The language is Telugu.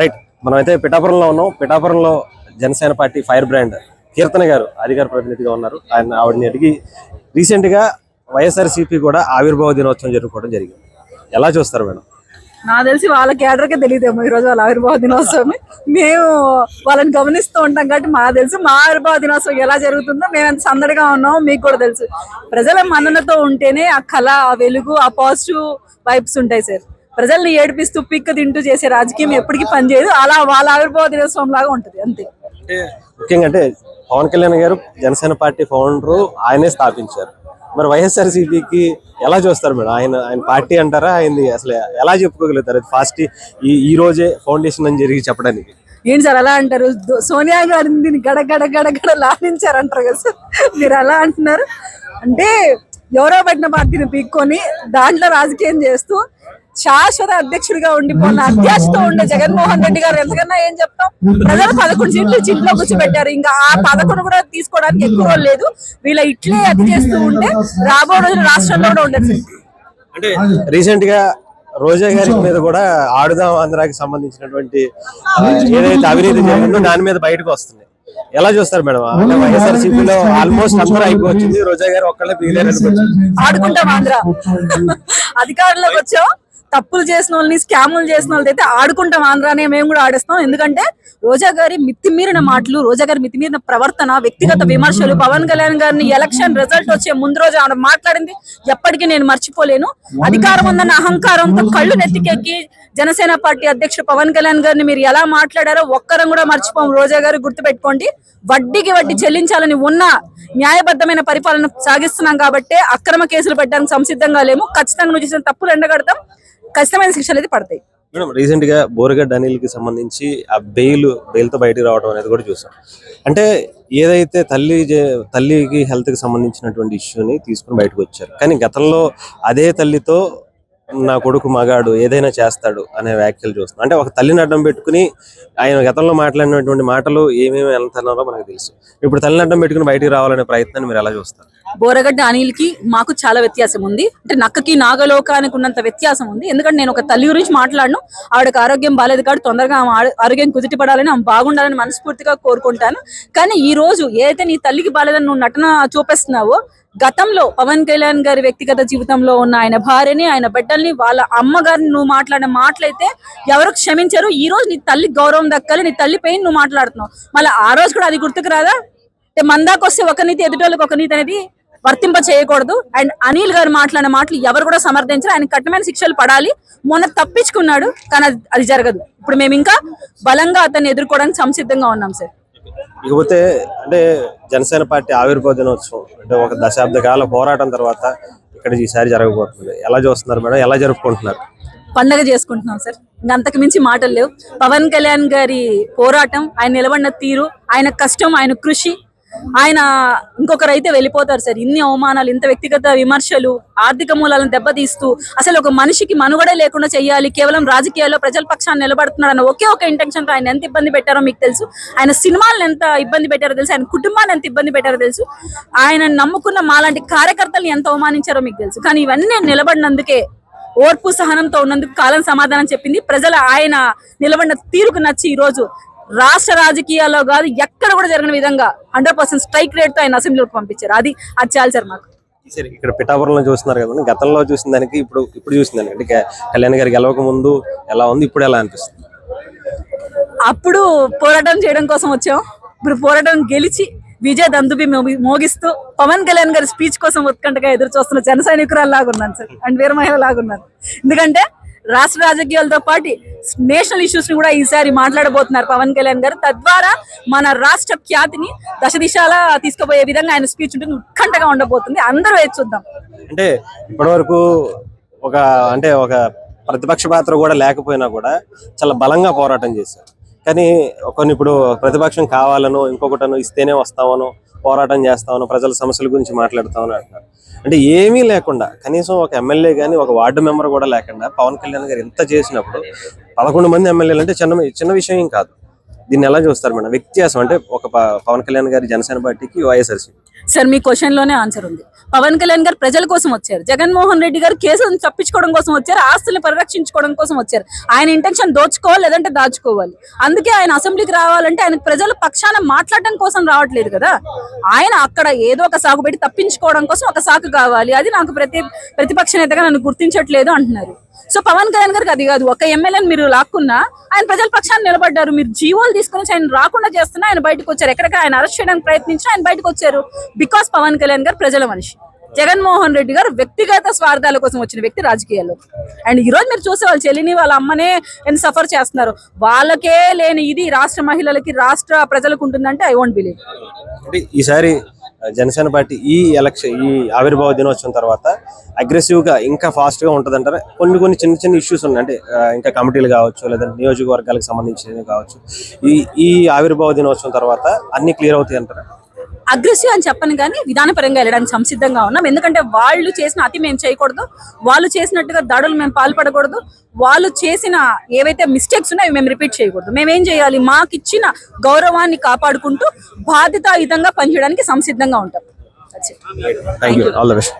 రైట్ మనమైతే పిఠాపురంలో ఉన్నాం. పిఠాపురంలో Janasena party fire brand Keerthana గారు అధికార ప్రతినిధిగా ఉన్నారు. ఆయన ఆవిడని అడిగి రీసెంట్గా వైఎస్ఆర్సీపీ కూడా ఆవిర్భావ దినోత్సవం జరుపుకోవడం జరిగింది. ఎలా చూస్తారు మేడం? నాకు తెలిసి వాళ్ళ కేడర్కే తెలియదేమో ఈ రోజు వాళ్ళ ఆవిర్భావ దినోత్సవం. మేము వాళ్ళని గమనిస్తూ ఉంటాం కాబట్టి మాకు తెలుసు. మా ఆవిర్భావ దినోత్సవం ఎలా జరుగుతుందో మేము ఎంత సందడిగా ఉన్నామో మీకు కూడా తెలుసు. ప్రజల మన్ననతో ఉంటేనే ఆ కళ ఆ వెలుగు ఆ పాజిటివ్ వైబ్స్ ఉంటాయి సార్. ప్రజల్ని ఏడిపిస్తూ పిక్క తింటూ చేసే రాజకీయం ఎప్పటికీ పనిచేయదు. అలా వాళ్ళ ఆవిర్భావ దినోత్సవం లాగా ఉంటుంది అంతే. ముఖ్యంగా అంటే పవన్ కళ్యాణ్ గారు జనసేన పార్టీ ఫౌండర్ ఆయనే స్థాపించారు. మరి వైఎస్ఆర్సీపీకి ఎలా చూస్తారు మేడం? ఆయన ఆయన పార్టీ అంటారా? ఆయనది అసలు ఎలా చెప్పుకోగలుగుతారు? అది ఫాస్ట్ ఈ ఈ రోజే ఫౌండేషన్ అని జరిగి చెప్పడానికి. ఏంటి సార్ అలా అంటారు? సోనియా గారిని దీన్ని గడ గడ గడ గడ లాలించారు అంటారు కదా సార్. మీరు అలా అంటున్నారు? అంటే ఎవరో పెట్టిన పార్టీని పీక్కొని దాంట్లో రాజకీయం చేస్తూ శాశ్వత అధ్యక్షుడిగా ఉండిపోయిన అధ్యక్షతో ఉండే జగన్మోహన్ రెడ్డి గారు ఎంతకన్నా ఏం చెప్తాం? ప్రజలు పదకొండు సీట్లు ఇచ్చి ఇంట్లో కూర్చోబెట్టారు. ఇంకా ఆ పదకొండు కూడా తీసుకోవడానికి ఎక్కువ లేదు. వీళ్ళ ఇట్లే అది చేస్తూ ఉంటే రాబో రోజులు రాష్ట్రంలో కూడా ఉండదు. అంటే రీసెంట్గా రోజా గారి మీద కూడా ఆడుదాం ఆంధ్రాకి సంబంధించినటువంటి ఏదైతే అవినీతి జరిగిందో దాని మీద బయటకు వస్తుంది ఎలా చూస్తారు మేడం? అంటే వైఎస్ఆర్సీపీలో ఆల్మోస్ట్ అందరూ అయిపోవచ్చింది. రోజా గారు ఒక్కళ్ళే మిగిలేరు ఆడుకుంటాం ఆంధ్ర. అధికారంలోకి వచ్చాం. తప్పులు చేసిన వాళ్ళని స్కాములు చేసిన వాళ్ళతో అయితే ఆడుకుంటాం ఆంధ్రానే మేము కూడా ఆడేస్తాం. ఎందుకంటే రోజా గారి మితిమీరిన మాటలు రోజా గారి మితిమీరిన ప్రవర్తన వ్యక్తిగత విమర్శలు పవన్ కళ్యాణ్ గారిని ఎలక్షన్ రిజల్ట్ వచ్చే ముందు రోజు ఆవిడ మాట్లాడింది. ఎప్పటికీ నేను మర్చిపోలేను. అధికారం ఉందన్న అహంకారంతో కళ్ళు నెత్తికెక్కి జనసేన పార్టీ అధ్యక్షుడు పవన్ కళ్యాణ్ గారిని మీరు ఎలా మాట్లాడారో ఒక్కరం కూడా మర్చిపోం. రోజా గారు గుర్తుపెట్టుకోండి. వడ్డీకి వడ్డీ చెల్లించాలని ఉన్న న్యాయబద్ధమైన పరిపాలన సాగిస్తున్నాం కాబట్టి అక్రమ కేసులు పెట్టడానికి సంసిద్ధంగా లేము. ఖచ్చితంగా నువ్వు చేసిన తప్పులు ఎండగడతాం. ఖచ్చితమైన శిక్షలు అయితే పడతాయి. మేడం రీసెంట్గా బోరగడ్డ అనిల్కి సంబంధించి ఆ బెయిల్ బెయిల్తో బయటకు రావడం అనేది కూడా చూసాం. అంటే ఏదైతే తల్లి తల్లికి హెల్త్కి సంబంధించినటువంటి ఇష్యూని తీసుకుని బయటకు వచ్చారు. కానీ గతంలో అదే తల్లితో నా కొడుకు మగాడు ఏదైనా చేస్తాడు అనే వ్యాఖ్యలు చూస్తున్నాం. అంటే ఒక తల్లిని అడ్డం పెట్టుకుని ఆయన గతంలో మాట్లాడినటువంటి మాటలు ఏమేమి వెళ్తున్నారో మనకు తెలుసు. ఇప్పుడు తల్లిని అడ్డం పెట్టుకుని బయటికి రావాలనే ప్రయత్నాన్ని మీరు ఎలా చూస్తారు? బోరగడ్డ అనిల్కి మాకు చాలా వ్యత్యాసం ఉంది. అంటే నక్కకి నాగలోకానికి ఉన్నంత వ్యత్యాసం ఉంది. ఎందుకంటే నేను ఒక తల్లి గురించి మాట్లాడను. ఆవిడకి ఆరోగ్యం బాగాలేదు కాబట్టి తొందరగా ఆమె ఆరోగ్యం కుదిటి పడాలని ఆమె బాగుండాలని మనస్ఫూర్తిగా కోరుకుంటాను. కానీ ఈ రోజు ఏదైతే నీ తల్లికి బాగాలేదని నువ్వు నటన చూపిస్తున్నావో గతంలో పవన్ కళ్యాణ్ గారి వ్యక్తిగత జీవితంలో ఉన్న ఆయన భార్యని ఆయన బిడ్డల్ని వాళ్ళ అమ్మగారిని నువ్వు మాట్లాడిన మాటలైతే ఎవరు క్షమించరు. ఈ రోజు నీ తల్లి గౌరవం దక్కాలి నీ తల్లి పెయిన్ నువ్వు మాట్లాడుతున్నావు. మళ్ళీ ఆ రోజు కూడా అది గుర్తుకు రాదా? అంటే మందాకు వస్తే ఒక నీతి ఎదుటోళ్ళకి ఒక నీతి అనేది వర్తింప చేయకూడదు. అండ్ అనిల్ గారు మాట్లాడిన మాటలు ఎవరు కూడా సమర్థించరు. ఆయన కఠినమైన శిక్షలు పడాలి. మొన్న తప్పించుకున్నాడు కానీ అది జరగదు. ఇప్పుడు మేము ఇంకా బలంగా అతన్ని ఎదుర్కోవడానికి సంసిద్ధంగా ఉన్నాం సార్. ఇకపోతే అంటే జనసేన పార్టీ ఆవిర్భావ దినోత్సవం అంటే ఒక దశాబ్ద కాల పోరాటం తర్వాత ఇక్కడ ఈసారి జరగబోతుంది. ఎలా చూస్తున్నారు మేడం? ఎలా జరుపుకుంటున్నారు? పండగ చేసుకుంటున్నాం సార్. ఇంకా అంతకు మించి మాటలు లేవు. పవన్ కళ్యాణ్ గారి పోరాటం ఆయన నిలబడిన తీరు ఆయన కష్టం ఆయన కృషి ఆయన ఇంకొకరు అయితే వెళ్ళిపోతారు సార్. ఇన్ని అవమానాలు ఇంత వ్యక్తిగత విమర్శలు ఆర్థిక మూలాలను దెబ్బతీస్తూ అసలు ఒక మనిషికి మనుగడే లేకుండా చేయాలి కేవలం రాజకీయాల్లో ప్రజల పక్షాన్ని నిలబడుతున్నాడు అన్న ఒకే ఒక ఇంటెన్షన్ ఆయన ఎంత ఇబ్బంది పెట్టారో మీకు తెలుసు. ఆయన సినిమాలను ఎంత ఇబ్బంది పెట్టారో తెలుసు. ఆయన కుటుంబాన్ని ఎంత ఇబ్బంది పెట్టారో తెలుసు. ఆయన నమ్ముకున్న మాలాంటి కార్యకర్తలు ఎంత అవమానించారో మీకు తెలుసు. కానీ ఇవన్నీ నిలబడినందుకే ఓర్పు సహనంతో ఉన్నందుకు కాలం సమాధానం చెప్పింది. ప్రజల ఆయన నిలబడిన తీరుకు నచ్చి ఈ రోజు రాష్ట్ర రాజకీయాల్లో కాదు ఎక్కడ కూడా జరిగిన విధంగా హండ్రెడ్ పర్సెంట్ స్ట్రైక్ రేట్తో ఆయన అసెంబ్లీలోకి పంపించారు. అది అది చాలు సార్ మాకు. సరే ఇక్కడ పిఠాపురంలో చూస్తున్నారు కదా గతంలో చూసిన దానికి ఇప్పుడు ఇప్పుడు చూసిన దానికి అంటే కళ్యాణ్ గారు గెలవక ముందు ఎలా ఉంది ఇప్పుడు ఎలా అనిపిస్తుంది? అప్పుడు పోరాటం చేయడం కోసం వచ్చాం. ఇప్పుడు పోరాటం గెలిచి విజయ దందుబి మోగి- మోగిస్తూ పవన్ కళ్యాణ్ గారి స్పీచ్ కోసం ఉత్కంఠగా ఎదురు చూస్తున్న జన సైనికురాలు లాగున్నాను సార్. అండ్ వీర మహిళ లాగున్నాను. ఎందుకంటే రాష్ట్ర రాజకీయాలతో పాటు నేషనల్ ఇష్యూస్ని కూడా ఈసారి మాట్లాడబోతున్నారు పవన్ కళ్యాణ్ గారు. తద్వారా మన రాష్ట్ర ఖ్యాతిని దశ దిశాల తీసుకుపోయే విధంగా ఆయన స్పీచ్ ఉంటుంది ఉత్కంఠగా ఉండబోతుంది. అందరూ వేచి చూద్దాం. అంటే ఇప్పటివరకు ఒక అంటే ఒక ప్రతిపక్ష పాత్ర కూడా లేకపోయినా కూడా చాలా బలంగా పోరాటం చేశారు. కానీ కొన్ని ఇప్పుడు ప్రతిపక్షం కావాలనో ఇంకొకటనో ఇస్తేనే వస్తామనో పోరాటం చేస్తామనో ప్రజల సమస్యల గురించి మాట్లాడతామని అంటున్నారు. అంటే ఏమీ లేకుండా కనీసం ఒక ఎమ్మెల్యే కానీ ఒక వార్డు మెంబర్ కూడా లేకుండా పవన్ కళ్యాణ్ గారు ఇంత చేసినప్పుడు పదకొండు మంది ఎమ్మెల్యేలు అంటే చిన్న చిన్న విషయం కాదు. దీన్ని ఎలా చూస్తారు మేడం? వ్యత్యాసం అంటే ఒక పవన్ కళ్యాణ్ గారి జనసేన పార్టీకి వైఎస్ఆర్సీపీ సార్ మీ క్వశ్చన్లోనే ఆన్సర్ ఉంది. పవన్ కళ్యాణ్ గారు ప్రజల కోసం వచ్చారు. జగన్మోహన్ రెడ్డి గారు కేసులను తప్పించుకోవడం కోసం వచ్చారు. ఆస్తుల్ని పరిరక్షించుకోవడం కోసం వచ్చారు. ఆయన ఇంటెన్షన్ దోచుకోవాలి లేదంటే దాచుకోవాలి. అందుకే ఆయన అసెంబ్లీకి రావాలంటే ఆయన ప్రజల పక్షాన మాట్లాడడం కోసం రావట్లేదు కదా. ఆయన అక్కడ ఏదో ఒక సాకు పెట్టి తప్పించుకోవడం కోసం ఒక సాకు కావాలి. అది నాకు ప్రతి ప్రతిపక్ష నేతగా నన్ను గుర్తించట్లేదు అంటున్నారు. సో పవన్ కళ్యాణ్ గారికి అది కాదు. ఒక ఎమ్మెల్యేని మీరు లాక్కున్నా ఆయన ప్రజల పక్షాన్ని నిలబడ్డారు. మీరు జీవోలు తీసుకుని వచ్చి ఆయన రాకుండా చేస్తున్నా ఆయన బయటకు వచ్చారు. ఎక్కడెక్కడ ఆయన అరెస్ట్ చేయడానికి ప్రయత్నించినా ఆయన బయటకు వచ్చారు. బికాస్ పవన్ కళ్యాణ్ గారు ప్రజల మనిషి. జగన్మోహన్ రెడ్డి గారు వ్యక్తిగత స్వార్థాల కోసం వచ్చిన వ్యక్తి రాజకీయాల్లో. అండ్ ఈ రోజు మీరు చూసే వాళ్ళ చెల్లిని వాళ్ళ అమ్మనే ఎంత సఫర్ చేస్తున్నారు. వాళ్ళకే లేని ఇది రాష్ట్ర మహిళలకి రాష్ట్ర ప్రజలకు ఉంటుందంటే ఐ వోంట్ బిలీవ్ అంటే ఈసారి జనసేన పార్టీ ఈ ఎలక్షన్ ఈ ఆవిర్భావ దినోత్సవం తర్వాత అగ్రెసివ్గా ఇంకా ఫాస్ట్గా కొన్ని కొన్ని చిన్న చిన్న ఇష్యూస్ ఉన్నాయి. అంటే ఇంకా కమిటీలు కావచ్చు లేదంటే నియోజకవర్గాలకు సంబంధించినవి కావచ్చు. ఈ ఈ ఆవిర్భావ దినోత్సవం తర్వాత అన్ని క్లియర్ అవుతాయి అంటారా అగ్రెసివ్ అని చెప్పను కానీ విధానపరంగా వెళ్ళడానికి సంసిద్ధంగా ఉన్నాం. ఎందుకంటే వాళ్ళు చేసిన అతి మేము చేయకూడదు. వాళ్ళు చేసినట్టుగా దాడులు మేము పాల్పడకూడదు. వాళ్ళు చేసిన ఏవైతే మిస్టేక్స్ ఉన్నాయో మేము రిపీట్ చేయకూడదు. మేము ఏం చేయాలి? మాకు ఇచ్చిన గౌరవాన్ని కాపాడుకుంటూ బాధ్యతాయుతంగా పనిచేయడానికి సంసిద్ధంగా ఉంటాం. Thank you all the best